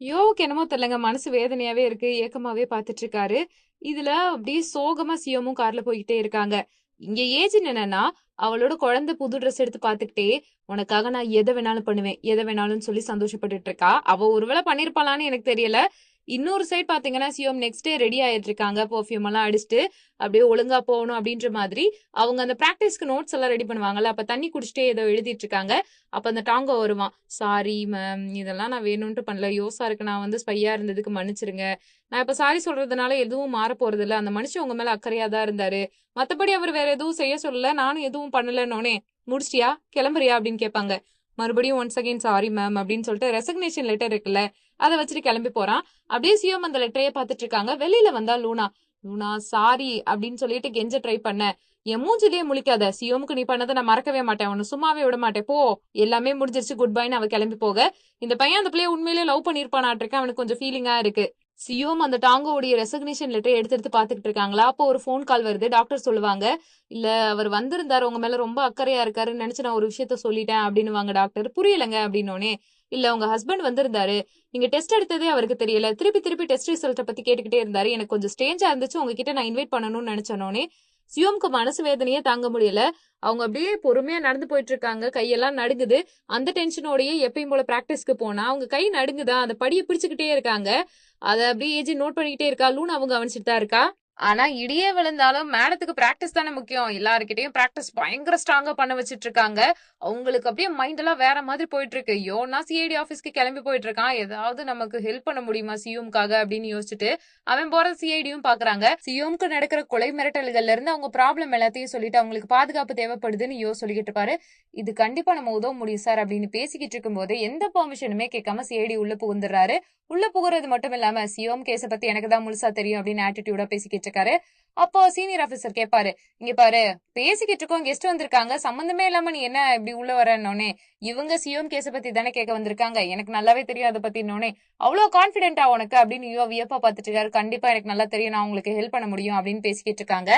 யோவுக்கு என்னமோ தெரியலங்க. மனசு வேதனையாவே இருக்கு. ஏக்கமாவே பாத்துட்டு இருக்காரு இதுல அப்படியே சோகமா சியோமும் கார்ல போய்கிட்டே இருக்காங்க. இங்க ஏஜ் என்னன்னா அவளோட குழந்தை புது ட்ரெஸ் எடுத்து பாத்துக்கிட்டே உனக்காக நான் எதை வேணாலும் பண்ணுவேன். எதை வேணாலும் சொல்லி சந்தோஷப்பட்டுட்டு இருக்கா அவ ஒருவேளை பண்ணிருப்பாளான்னு எனக்கு தெரியல. இன்னொரு சைட் பாத்தீங்கன்னா சிஎம் நெக்ஸ்ட் டே ரெடி ஆயிட்டு இருக்காங்க. பர்ஃப்யூம் எல்லாம் அடிச்சுட்டு அப்படியே ஒழுங்கா போகணும் அப்படின்ற மாதிரி. அவங்க அந்த ப்ராக்டிஸ்க்கு நோட்ஸ் எல்லாம் ரெடி பண்ணுவாங்கல்ல அப்ப தண்ணி குடிச்சிட்டே ஏதோ எழுதிட்டு இருக்காங்க. அப்ப அந்த டாங்கோ வருவான் சாரி மேம் இதெல்லாம் நான் வேணும்ட்டு பண்ணல. யோசா இருக்கு. நான் வந்து ஸ்பையா இருந்ததுக்கு மன்னிச்சிருங்க. நான் இப்ப சாரி சொல்றதுனால எதுவும் மாற போறது இல்ல அந்த மனுஷன் உங்க மேல அக்கறையா தான் இருந்தாரு. மத்தபடி அவர் வேற எதுவும் செய்ய சொல்லல. நானும் எதுவும் பண்ணலன்னோனே முடிச்சிட்டியா? கிளம்புறியா? அப்படின்னு கேட்பாங்க. மறுபடியும் ஒன்ஸ் அகைன் சாரி மேம் அப்படின்னு சொல்லிட்டு ரெசக்னேஷன் லெட்டர் இருக்குல்ல அதை வச்சுட்டு கிளம்பி போறான். அப்படியே சியோம் அந்த லெட்டரையே பார்த்துட்டு இருக்காங்க. வெளியில வந்தா லூனா லூனா சாரி அப்படின்னு சொல்லிட்டு கெஞ்ச ட்ரை பண்ண. என் மூஞ்சிலேயே முழிக்காத. சியோமுக்கு நீ பண்ணதை நான் மறக்கவே மாட்டேன். உன்னை சும்மாவே விட மாட்டேன். போ. எல்லாமே முடிஞ்சிருச்சு. குட் பைன்னு அவ கிளம்பி போக. இந்த பையன் அந்த பிள்ளைய உண்மையிலேயே லவ் பண்ணிருப்பானாட்டிருக்கேன் அவனுக்கு கொஞ்சம் ஃபீலிங்கா இருக்கு. சியோம் அந்த டாங்கோடைய ரெசக்னேஷன் லெட்டர் எடுத்து எடுத்து பாத்துக்கிட்டு இருக்காங்களா? அப்போ ஒரு ஃபோன் கால் வருது. டாக்டர் சொல்லுவாங்க இல்ல அவர் வந்திருந்தாரு. உங்க மேல ரொம்ப அக்கறையா இருக்காருன்னு நினைச்சு நான் ஒரு விஷயத்த சொல்லிட்டேன் அப்படின்னு டாக்டர் புரியலங்க அப்படின்னோடனே இல்ல உங்க ஹஸ்பண்ட் வந்திருந்தாரு. நீங்க டெஸ்ட் எடுத்ததே அவருக்கு தெரியல. திருப்பி திருப்பி டெஸ்ட் ரிசல்ட்டை பத்தி கேட்டுக்கிட்டே இருந்தாரு. எனக்கு கொஞ்சம் ஸ்டேஞ்சா இருந்துச்சு. உங்ககிட்ட நான் இன்வைட் பண்ணணும்னு நினைச்சனோனே சியோம்க்கு மனசு வேதனையே தாங்க முடியல. அவங்க அப்படியே பொறுமையா நடந்து போயிட்டு இருக்காங்க. கையெல்லாம் நடுங்குது. அந்த டென்ஷனோடயே எப்பயும் போல பிராக்டிஸ்க்கு போனா அவங்க கை நடுங்குதா? அந்த படியை பிடிச்சுக்கிட்டே இருக்காங்க. அதை அப்படியே ஏஜி நோட் பண்ணிக்கிட்டே இருக்கா? லூன் அவங்க கவனிச்சுட்டு தான் இருக்கா? ஆனா இடியே விழுந்தாலும் மேடத்துக்கு பிராக்டிஸ் தானே முக்கியம். எல்லாருக்கிட்டையும் பிராக்டிஸ் பயங்கர ஸ்ட்ராங்கா பண்ண வச்சிட்டு இருக்காங்க அவங்களுக்கு அப்படியே மைண்ட் எல்லாம் வேற மாதிரி போயிட்டு இருக்கு யோனா சிஐடி ஆபீஸ்க்கு கிளம்பி போயிட்டு இருக்கான் ஏதாவது நமக்கு ஹெல்ப் பண்ண முடியுமா சியூம்காக அப்படின்னு யோசிச்சுட்டு அவன் போற சிஐடியும் பாக்குறாங்க. சிஎம்க்கு நடக்கிற கொலை மிரட்டல்கள்ல இருந்து அவங்க ப்ராப்ளம் எல்லாத்தையும் சொல்லிட்டு அவங்களுக்கு பாதுகாப்பு தேவைப்படுதுன்னு யோ சொல்லிக்கிட்டு இருப்பாரு. இது கண்டிப்பா நம்ம உதவ முடியும் சார் அப்படின்னு பேசிக்கிட்டு இருக்கும்போது எந்த பெர்மிஷனுமே கேட்காம சிஐடி உள்ள புகுந்துடுறாரு. உள்ள புகுறது மட்டும் இல்லாம சிஎம் கேஸ பத்தி எனக்கு தான் முழுசா தெரியும் அப்படின்னு ஆட்டிடியூடா பேசிக்கிட்டு இருக்காரு அப்போ சீனியர் ஆபீசர் கேட்பாரு இங்க பாரு பேசிக்கிட்டு இருக்கோம் கெஸ்ட் வந்திருக்காங்க. சம்பந்தமே இல்லாம நீ என்ன இப்படி உள்ள வரனோனே இவங்க சிஎம் கேஸ பத்தி தானே கேட்க வந்திருக்காங்க. எனக்கு நல்லாவே தெரியும் அதை பத்தி இன்னொன்னே அவ்வளவு கான்பிடென்டா உனக்கு? அப்படின்னு யோ வியப்பா பாத்துட்டு இருக்காரு. கண்டிப்பா எனக்கு நல்லா தெரியும். நான் உங்களுக்கு ஹெல்ப் பண்ண முடியும் அப்படின்னு பேசிக்கிட்டு இருக்காங்க.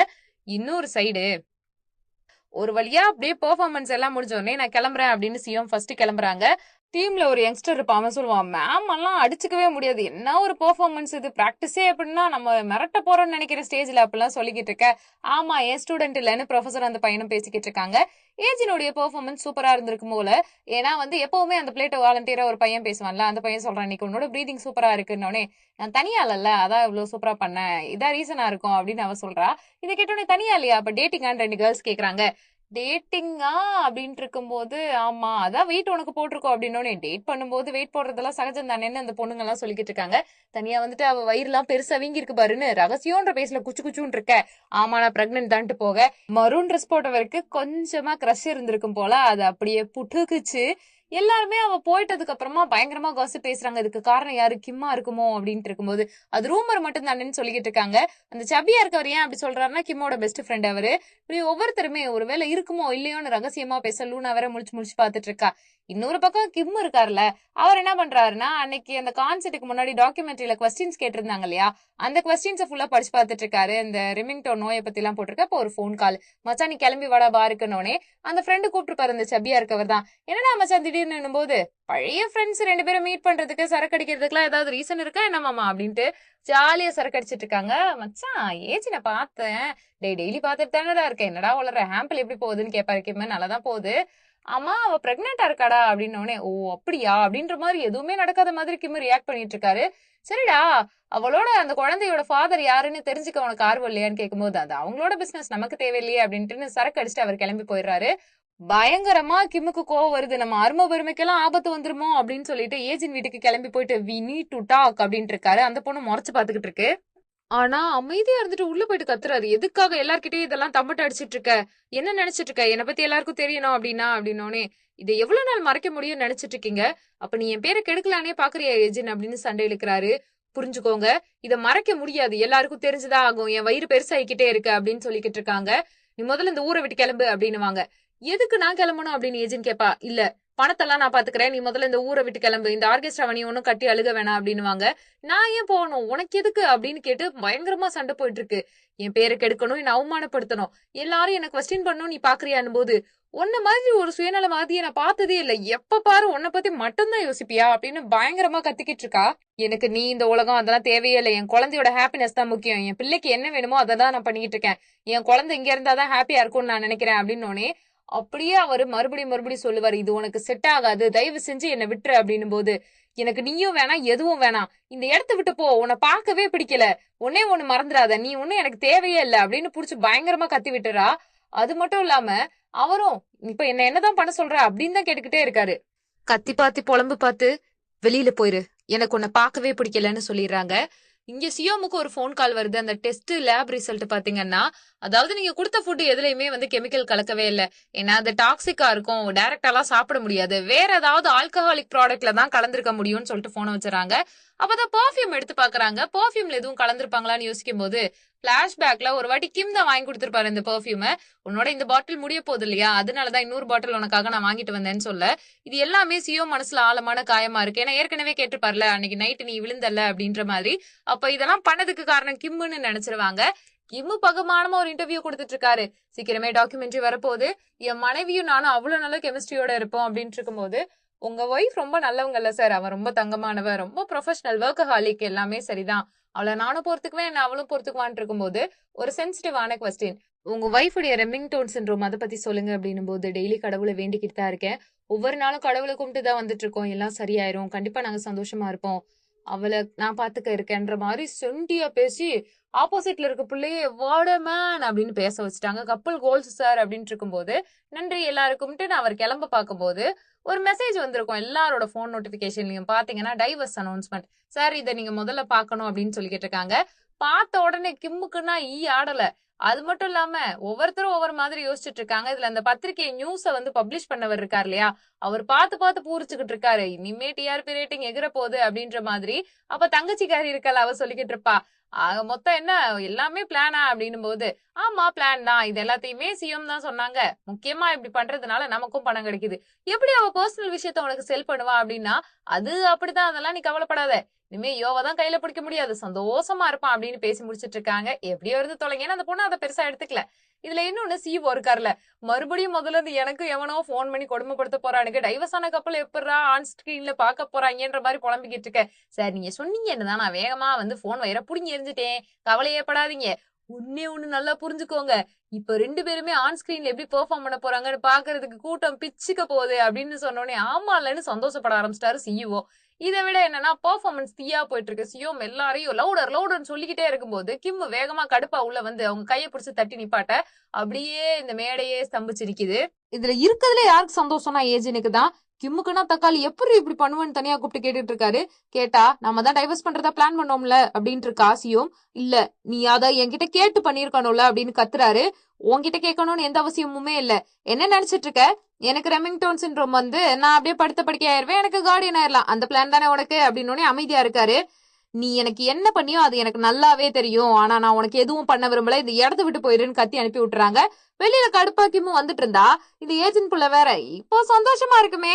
இன்னொரு சைடு ஒரு வழியா அப்படியே பெர்ஃபார்மன்ஸ் எல்லாம் முடிஞ்ச உடனே நான் கிளம்புறேன் அப்படின்னு சிஎம் ஃபர்ஸ்ட் கிளம்புறாங்க. டீம்ல ஒரு யங்ஸ்டர் இருப்பான். அவன் சொல்லுவான் மேம் எல்லாம் அடிச்சுக்கவே முடியாது. என்ன ஒரு பெர்ஃபார்மன்ஸ் இது? ப்ராக்டிஸே எப்படின்னா நம்ம மிரட்ட போறோம்னு நினைக்கிற ஸ்டேஜ்ல அப்படிலாம் சொல்லிக்கிட்டு இருக்க. ஆமா என் ஸ்டூடெண்ட் இல்லைன்னு ப்ரொஃபசர் அந்த பையனும் பேசிக்கிட்டு இருக்காங்க. ஏஜினுடைய பெர்ஃபார்மன்ஸ் சூப்பரா இருந்திருக்கும் போல. ஏன்னா வந்து எப்பவுமே அந்த பிளேட்டை வாலண்டியரா ஒரு பையன் பேசுவான்ல அந்த பையன் சொல்றான் இன்னைக்கு உன்னோட ப்ரீதிங் சூப்பரா இருக்குன்னொடனே நான் தனியா இல்ல அதான் இவ்வளவு சூப்பரா பண்ணேன். இதான் ரீசனா இருக்கும் அப்படின்னு அவ சொல்றா. இதை கேட்டோடனே தனியா இல்லையா? அப்ப டேட்டிங்கான்னு ரெண்டு கேர்ள்ஸ் கேக்குறாங்க. டேட்டிங்கா அப்படின்ட்டு இருக்கும்போது ஆமா அதான் வெயிட் உனக்கு போட்டிருக்கோம் அப்படின்னோடனே டேட் பண்ணும்போது வெயிட் போடுறதெல்லாம் சகஜம் தானேன்னு அந்த பொண்ணுங்க எல்லாம் சொல்லிக்கிட்டு இருக்காங்க தனியா வந்துட்டு அவ வயிறுலாம் பெருசா வீங்கி இருக்கு பாருன்னு ரகசியம்ன்ற பேஸ்ல குச்சு குச்சுன்னு இருக்க ஆமா நான் பிரெக்னென்ட் தான்ட்டு போக. மரூன் ட்ரெஸ் போட்டவருக்கு கொஞ்சமா க்ரஷ் இருந்திருக்கும் போல அது அப்படியே புட்டுக்குச்சு. எல்லாருமே அவ போயிட்டதுக்கு அப்புறமா பயங்கரமா காசு பேசுறாங்க. இதுக்கு காரணம் யாரு? கிம்மா இருக்குமோ? அப்படின்ட்டு இருக்கும்போது அது ரூமர் மட்டும் தானேன்னு சொல்லிக்கிட்டு இருக்காங்க. அந்த சபியா இருக்கவர் ஏன் அப்படி சொல்றாருன்னா கிம்மோட பெஸ்ட் ஃப்ரெண்ட் அவரு. இப்படி ஒவ்வொருத்தருமே ஒருவேளை இருக்குமோ இல்லையோன்னு ரகசியமா பேச லூனா வேற முழிச்சு முழிச்சு பாத்துட்டு இருக்கா. இன்னொரு பக்கம் கிம் இருக்காருல்ல அவர் என்ன பண்றாருன்னா அன்னைக்கு அந்த கான்செர்ட்டுக்கு முன்னாடி டாக்குமெண்ட்ரியில கொஸ்டின்ஸ் கேட்டிருந்தாங்க இல்லையா? அந்த கொஸ்டின்ஸை ஃபுல்லா படிச்சு பார்த்துட்டு இருக்காரு. இந்த ரிமிங்டோன் நோயை பத்தி எல்லாம் போட்டிருக்க இப்போ ஒரு ஃபோன் கால் மச்சான் நீ கிளம்பி வாடா பாருக்கணும்னே அந்த ஃப்ரெண்டு கூப்பிட்டுருப்பாரு அந்த சபியா இருக்கவர் தான். என்னடா மச்சான் திடீர்னு போது பழைய ஃப்ரெண்ட்ஸ் ரெண்டு பேரும் மீட் பண்றதுக்கு சரக்கு அடிக்கிறதுக்குலாம் ஏதாவது ரீசன் இருக்கா என்ன மாமா அப்படின்ட்டு ஜாலியா சரக்கு அடிச்சிட்டு இருக்காங்க. மச்சான் ஏஜி நான் பார்த்தேன். டே டெய்லி பார்த்துட்டு தானடா இருக்கேன். என்னடா வளர ஹேம்பிள் எப்படி போகுதுன்னு கேட்பாரு கிம்ம. நல்லா தான் போகுது. ஆமா அவ பிரெக்னெண்டா இருக்காடா அப்படின்னோடனே ஓ அப்படியா? அப்படின்ற மாதிரி எதுவுமே நடக்காத மாதிரி கிம்மு ரியாக்ட் பண்ணிட்டு இருக்காரு. சரிடா அவளோட அந்த குழந்தையோட ஃபாதர் யாருன்னு தெரிஞ்சுக்க உனக்கு ஆர்வம் இல்லையான்னு கேட்கும்போது அது அவங்களோட பிசினஸ் நமக்கு தேவையில்லையே அப்படின்ட்டு சரக்கு அடிச்சுட்டு அவர் கிளம்பி போயிடுறாரு. பயங்கரமா கிம்முக்கு கோவம் வருது. நம்ம அரும பெருமைக்கெல்லாம் ஆபத்து வந்துருமோ அப்படின்னு சொல்லிட்டு ஏஜின் வீட்டுக்கு கிளம்பி போயிட்டு வி நீட் டு டாக் அப்படின்ட்டு இருக்காரு. அந்த பொண்ணு முறைச்சு பாத்துக்கிட்டு இருக்கு. ஆனா அமைதியா இருந்துட்டு உள்ள போயிட்டு கத்துறாரு எதுக்காக எல்லார்கிட்டயும் இதெல்லாம் தம்பட்டு அடிச்சிட்டு இருக்க என்ன நினைச்சிட்டு இருக்க என்னை பத்தி எல்லாருக்கும் தெரியணும் அப்படின்னா அப்படின்னோனே இதை எவ்வளவு நாள் மறைக்க முடியும்னு நினைச்சிட்டு இருக்கீங்க அப்ப நீ என் பேரை கெடுக்கலானே பாக்குறியா ஏஜின் அப்படின்னு சண்டை இழுக்கிறாரு. புரிஞ்சுக்கோங்க. இதை மறைக்க முடியாது. எல்லாருக்கும் தெரிஞ்சுதான் ஆகும். என் வயிறு பெருசாயிக்கிட்டே இருக்கு அப்படின்னு சொல்லிக்கிட்டு இருக்காங்க நீ முதல்ல இந்த ஊரை விட்டு கிளம்பு அப்படின்னுவாங்க. எதுக்கு நான் கிளம்பணும் அப்படின்னு ஏஜென்ட் கேப்பா இல்ல பணத்தெல்லாம் நான் பாத்துக்கிறேன். நீ முதல்ல இந்த ஊரை விட்டு கிளம்பு. இந்த ஆர்கெஸ்ட்ரா நீ ஒன்னும் கட்டி அழுக வேணாம் அப்படின்னுவாங்க. நான் ஏன் போகணும்? உனக்கு எதுக்கு? அப்படின்னு கேட்டு பயங்கரமா சண்டை போயிட்டு இருக்கு என் பேரை கெடுக்கணும் என்ன அவமானப்படுத்தணும். எல்லாரும் என்ன கொஸ்டின் பண்ணணும் நீ பாக்குறியான்னு போது உன்ன மாதிரி ஒரு சுயநலவாதியை நான் பார்த்ததே இல்லை. எப்ப பாரு உன்னை பத்தி மட்டும்தான் யோசிப்பியா? அப்படின்னு பயங்கரமா கத்திக்கிட்டு இருக்கா எனக்கு நீ இந்த உலகம் அதெல்லாம் தேவையே இல்லை. என் குழந்தையோட ஹாப்பினஸ் தான் முக்கியம். என் பிள்ளைக்கு என்ன வேணுமோ அதை தான் நான் பண்ணிக்கிட்டு இருக்கேன் என் குழந்தை இங்க இருந்தாதான் ஹாப்பியா இருக்கும்னு நான் நினைக்கிறேன் அப்படின்னோடனே அப்படியே அவர் மறுபடியும் மறுபடியும் சொல்லுவார் இது உனக்கு செட் ஆகாது தயவு செஞ்சு என்னை விட்டுரு அப்படின்னும் போது எனக்கு நீயும் வேணாம் எதுவும் வேணாம். இந்த இடத்த விட்டு போ உன்னை பார்க்கவே பிடிக்கல. உன்னே ஒண்ணு மறந்துடாத. நீ ஒன்னும் எனக்கு தேவையே இல்லை அப்படின்னு புடிச்சு பயங்கரமா கத்தி விட்டுறா. அது மட்டும் இல்லாம அவரும் இப்ப என்ன என்னதான் பண்ண சொல்ற? அப்படின்னு தான் கேட்டுக்கிட்டே இருக்காரு. கத்தி பார்த்து புலம்பு பார்த்து வெளியில போயிரு. எனக்கு உன்னை பார்க்கவே பிடிக்கலன்னு சொல்லிடுறாங்க. இங்க சியோமுக்கு ஒரு ஃபோன் கால் வருது. அந்த டெஸ்ட் லேப் ரிசல்ட் பாத்தீங்கன்னா அதாவது நீங்க கொடுத்த ஃபுட் எதுலையுமே வந்து கெமிக்கல் கலக்கவே இல்லை. ஏன்னா அது டாக்ஸிக்கா இருக்கும். டைரக்டாலாம் சாப்பிட முடியாது. வேற ஏதாவது ஆல்கஹாலிக் ப்ராடக்ட்ல தான் கலந்துருக்க முடியும்னு சொல்லிட்டு போன வச்சுறாங்க. அப்பதான் பர்ஃபியூம் எடுத்து பாக்குறாங்க. பர்ஃபியூம்ல எதுவும் கலந்துருப்பாங்களான்னு யோசிக்கும் போது பிளாஷ்பேக்ல ஒரு வாட்டி கிம் தான் வாங்கி கொடுத்துருப்பாரு இந்த பர்ஃபியூமை உன்னோட இந்த பாட்டில் முடிய போகுது இல்லையா? அதனாலதான் இன்னொரு பாட்டில் உனக்காக நான் வாங்கிட்டு வந்தேன்னு சொல்ல. இது எல்லாமே சியோ மனசுல ஆழமான காயமா இருக்கு. ஏன்னா ஏற்கனவே கேட்டிருப்பார்ல அன்னைக்கு நைட்டு நீ விழுந்தல்ல அப்படின்ற மாதிரி. அப்ப இதெல்லாம் பண்ணதுக்கு காரணம் கிம்முன்னு நினைச்சிருவாங்க. கிம்மு பகமானமா ஒரு இன்டர்வியூ கொடுத்துட்டு இருக்காரு சீக்கிரமே டாக்குமெண்ட்ரி வரப்போகுது. என் மனைவியும் நானும் அவ்வளவு நல்ல கெமிஸ்ட்ரியோட இருப்போம் அப்படின்ட்டு இருக்கும்போது உங்க ஒய்ஃப் ரொம்ப நல்லவங்க இல்ல சார் அவன் ரொம்ப தங்கமானவன் ரொம்ப ப்ரொஃபஷனல் ஒர்க்கஹாலிக் எல்லாமே சரிதான். அவளை நானும் பொறுத்துக்குவேன் என்ன அவளும் பொறுத்துக்குவான் இருக்கும்போது ஒரு சென்சிட்டிவான கொஸ்டின் உங்க ஒய்ஃபுடைய ரெமிங்டோன் சின்ரோம் அதை பத்தி சொல்லுங்க அப்படின்னும் போது டெய்லி கடவுளை வேண்டிக்கிட்டு தான் இருக்கேன். ஒவ்வொரு நாளும் கடவுளை கும்பிட்டு தான் வந்துட்டு இருக்கோம். எல்லாம் சரியாயிரும். கண்டிப்பா நாங்க சந்தோஷமா இருப்போம். அவளை நான் பாத்துக்க இருக்கேன்ற மாதிரி செண்டியா பேசி ஆப்போசிட்ல இருக்க பிள்ளையே வாடமேன் அப்படின்னு பேச வச்சுட்டாங்க. கப்பல் கோல்ஸ் சார் அப்படின்ட்டு இருக்கும்போது நன்றி எல்லாருக்கும்ட்டு நான் அவர் கிளம்ப பார்க்கும்போது ஒரு மெசேஜ் வந்திருக்கும். எல்லாரோட ஃபோன் நோட்டிபிகேஷன்லையும் பார்த்தீங்கன்னா டைவர்ஸ் அனௌன்ஸ்மெண்ட் சார் இதை நீங்க முதல்ல பார்க்கணும் அப்படின்னு சொல்லிக்கிட்டு இருக்காங்க பார்த்த உடனே கிம்முக்குன்னா ஈ ஆடல. அது மட்டும் இல்லாம ஒவ்வொருத்தரும் ஒவ்வொரு மாதிரி யோசிச்சுட்டு இருக்காங்க. இதுல அந்த பத்திரிகை நியூஸ வந்து பப்ளிஷ் பண்ணவர் இருக்கார் இல்லையா? அவர் பார்த்து பார்த்து பூரிச்சுக்கிட்டு இருக்காரு. இனிமே டிஆர்பி ரேட்டிங் எகிற போகுது அப்படின்ற மாதிரி. அப்ப தங்கச்சிக்காரி இருக்கல அவ சொல்லிக்கிட்டு இருப்பா. ஆக மொத்தம் என்ன? எல்லாமே பிளானா அப்படின்னும் போது ஆமா பிளான் தான். இது எல்லாத்தையுமே சிஎம் தான் சொன்னாங்க. முக்கியமா இப்படி பண்றதுனால நமக்கும் பணம் கிடைக்குது. எப்படி அவ பர்சனல் விஷயத்த உனக்கு செல் பண்ணுவா அப்படின்னா அது அப்படிதான் அதெல்லாம் நீ கவலைப்படாத. இனிமே யோவா தான் கையில பிடிக்க முடியாது. சந்தோஷமா இருப்பான் அப்படின்னு பேசி முடிச்சிட்டு இருக்காங்க. எப்படியோ இருந்து தொலைங்க? ஏன்னா அந்த பொண்ணு அதை பெருசா எடுத்துக்கல. இதுல இன்னொன்னு சிஓ இருக்கார்ல மறுபடியும் முதல்ல இருந்து எனக்கு எவனோ ஃபோன் பண்ணி கொடுமைப்படுத்த போறானுங்க. டைவர்ஸ் ஆன கப்பல் எப்படா ஆன் ஸ்கிரீன்ல பாக்க போறாங்கன்ற மாதிரி குழம்பிக்கிட்டு இருக்க. சார் நீங்க சொன்னீங்க என்னதான் நான் வேகமா வந்து போன் வயிற புடிங்கி எரிஞ்சிட்டேன். கவலையே படாதீங்க. ஒன்னே ஒண்ணு நல்லா புரிஞ்சுக்கோங்க. இப்ப ரெண்டு பேருமே ஆன் ஸ்கிரீன்ல எப்படி பெர்ஃபார்ம் பண்ண போறாங்கன்னு பாக்குறதுக்கு கூட்டம் பிச்சுக்க போகுது அப்படின்னு சொன்னோடனே ஆமா இல்லன்னு சந்தோஷப்பட ஆரம்பிச்சிட்டாரு சிஇஓ இதை விட என்னன்னா பெர்ஃபார்மன்ஸ் தீயா போயிட்டு இருக்கு சியோம் எல்லாரையும் லவுடர் லவுடர்னு சொல்லிக்கிட்டே இருக்கும்போது கிம் வேகமா கடுப்பா உள்ள வந்து அவங்க கையை பிடிச்சி தட்டி நிப்பாட்ட அப்படியே இந்த மேடையே ஸ்தம்பிச்சு நிக்குது இதுல இருக்கிறதுல யாருக்கு சந்தோஷம்னா ஏஜெனுக்கு தான். கிம்முக்குனா தக்காளி எப்படி இப்படி பண்ணுவேன்னு தனியா கூப்பிட்டு கேட்டுட்டு இருக்காரு கேட்டா நம்ம தான் டைவர்ஸ் பண்றதா பிளான் பண்ணோம்ல அப்படின்ட்டு இருக்கா சியோம். இல்ல நீ அத என்கிட்ட கேட்டு பண்ணிருக்கணும்ல அப்படின்னு கத்துறாரு. உன்கிட்ட கேட்கணும்னு எந்த அவசியமுமே இல்ல. என்ன நினைச்சிட்டு இருக்க எனக்கு ரெமிங்டோன் சின்ரோம் வந்து நான் அப்படியே படுத்த படிக்க ஆயிடுவேன் எனக்கு கார்டியன் ஆயிரலாம். அந்த பிளான் தானே உனக்கு? அப்படின்னு அமைதியா இருக்காரு. நீ எனக்கு என்ன பண்ணியோ அது எனக்கு நல்லாவே தெரியும். ஆனா நான் உனக்கு எதுவும் பண்ண விரும்பல. இந்த இடத்த விட்டு போயிருன்னு கத்தி அனுப்பி விட்டுறாங்க. வெளியில கடுப்பாக்கியமும் வந்துட்டு இருந்தா இந்த ஏஜென்ட் புள்ள வேற இப்போ சந்தோஷமா இருக்குமே.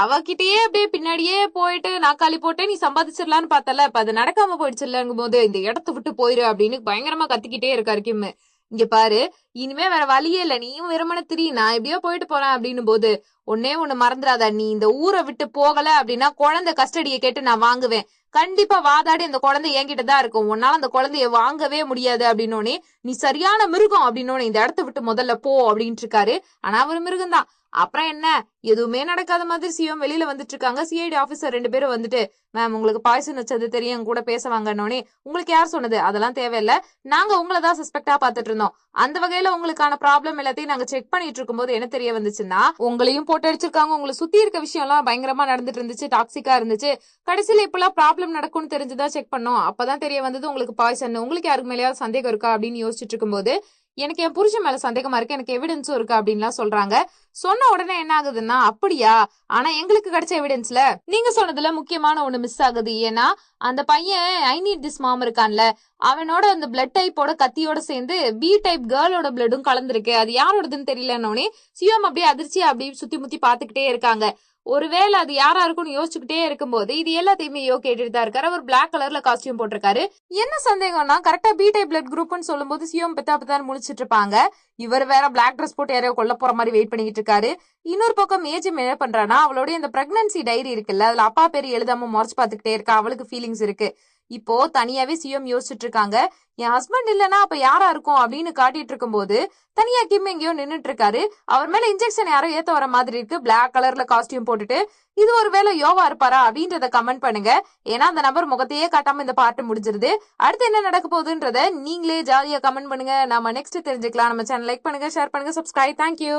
அவகிட்டயே அப்படியே பின்னாடியே போயிட்டு நாக்காளி போட்டு நீ சம்பாதிச்சிடலான்னு பார்த்தல. இப்ப அது நடக்காம போயிடுச்சுல்லங்கும் போது இந்த இடத்த விட்டு போயிரு அப்படின்னு பயங்கரமா கத்திக்கிட்டே இருக்காரு கிம்மு. இங்க பாரு இனிமே வேற வழியே இல்ல. நீயும் வெறுமன திரி நான் எப்படியோ போயிட்டு போறேன் அப்படின்னு போது ஒன்னே ஒண்ணு மறந்துடாதா நீ இந்த ஊரை விட்டு போகல அப்படின்னா குழந்தை கஸ்டடியை கேட்டு நான் வாங்குவேன். கண்டிப்பா வாதாடி அந்த குழந்தை என்கிட்ட தான் இருக்கும். உன்னால அந்த குழந்தைய வாங்கவே முடியாது அப்படின்னோடனே நீ சரியான மிருகம் அப்படின்னோடனே இந்த இடத்த விட்டு முதல்ல போ அப்படின்ட்டு இருக்காரு. ஆனா அவர் மிருகம் தான் அப்புறம் என்ன? எதுவுமே நடக்காத மாதிரி சிஎம் வெளியில வந்துட்டு இருக்காங்க சிஐடி ஆபீசர் ரெண்டு பேரும் வந்துட்டு மேம் உங்களுக்கு பாய்சன் வச்சது தெரியும். கூட பேச வாங்கன்னோடனே உங்களுக்கு யார் சொன்னது? அதெல்லாம் தேவையில்ல. நாங்க உங்களை தான் சஸ்பெக்டா பாத்துட்டு இருந்தோம். அந்த வகையில உங்களுக்கான ப்ராப்ளம் எல்லாத்தையும் நாங்க செக் பண்ணிட்டு இருக்கும்போது என்ன தெரிய வந்துச்சுன்னா உங்களையும் போட்டு அடிச்சிருக்காங்க. உங்களை சுத்தி இருக்க விஷயம் எல்லாம் பயங்கரமா நடந்துட்டு இருந்துச்சு டாக்ஸிக்கா இருந்துச்சு. கடைசியில இப்பெல்லாம் ப்ராப்ளம் நடக்கும்னு தெரிஞ்சுதான் செக் பண்ணோம். அப்பதான் தெரிய வந்தது உங்களுக்கு பாய்சன் உங்களுக்கு யாருக்கு மேலேயாவது சந்தேகம் இருக்கா? அப்படின்னு யோசிச்சுட்டு இருக்கும்போது எனக்கு என் புருஷன் மேல சந்தேகமா இருக்கு. எனக்கு எவிடன்ஸும் இருக்கு? அப்படின்லாம் சொல்றாங்க. சொன்ன உடனே என்ன ஆகுதுன்னா அப்படியா? ஆனா எங்களுக்கு கிடைச்ச எவிடன்ஸ்ல நீங்க சொன்னதுல முக்கியமான ஒண்ணு மிஸ் ஆகுது. ஏன்னா அந்த பையன் ஐ நீட் திஸ் மாம் இருக்கான்ல. அவனோட அந்த பிளட் டைப்போட கத்தியோட சேர்ந்து பி டைப் கேர்ளோட பிளட்டும் கலந்துருக்கு. அது யாரோடதுன்னு தெரியலன்னொடனே சிவம் அப்படியே அதிர்ச்சி அப்படியே சுத்தி முத்தி பாத்துக்கிட்டே இருக்காங்க. ஒருவேளை அது யாரா இருக்கும்னு யோசிச்சுக்கிட்டே இருக்கும்போது இது எல்லாத்தையுமே யோ கேட்டுட்டு தான் இருக்காரு. அவர் பிளாக் கலர்ல காஸ்டியூம் போட்டிருக்காரு. என்ன சந்தேகம்னா கரெக்டா பி டைப் பிளட் குரூப்னு சொல்லும்போது சிவம் பெத்தா பெத்தான் முடிச்சிட்டு இருப்பாங்க. இவர் வேற பிளாக் ட்ரெஸ் போட்டு யாரையோ கொல்ல போற மாதிரி வெயிட் பண்ணிக்கிட்டு இருக்காரு. இன்னொரு பக்கம் ஏஜிம் என்ன பண்றானா அவளுடைய இந்த பிரெக்னன்சி டைரி இருக்குல்ல அதுல அப்பா பேர் எழுதாம முறைச்சு பாத்துக்கிட்டே இருக்கா. அவளுக்கு ஃபீலிங்ஸ் இருக்கு. இப்போ தனியாவே சிஎம் யோசிச்சுட்டு இருக்காங்க என் ஹஸ்பண்ட் இல்லனா அப்ப யாரா இருக்கும் அப்படின்னு காட்டிட்டு இருக்கும்போது தனியா கிம் எங்கேயோ நின்றுட்டு இருக்காரு அவர் மேல இன்ஜெக்ஷன் யாரோ ஏத்த வர மாதிரி இருக்கு. பிளாக் கலர்ல காஸ்டியூம் போட்டுட்டு இது ஒரு வேளை யோவா இருப்பாரா அப்படின்றத கமெண்ட் பண்ணுங்க. ஏன்னா அந்த நபர் முகத்தையே காட்டாம இந்த பாட்டு முடிஞ்சிருது. அடுத்து என்ன நடக்க போகுதுன்றத நீங்களே ஜாலியா கமெண்ட் பண்ணுங்க. நம்ம நெக்ஸ்ட் தெரிஞ்சுக்கலாம். நம்ம சேனல் லைக் பண்ணுங்க ஷேர் பண்ணுங்க சப்ஸ்கிரைப் தேங்க்யூ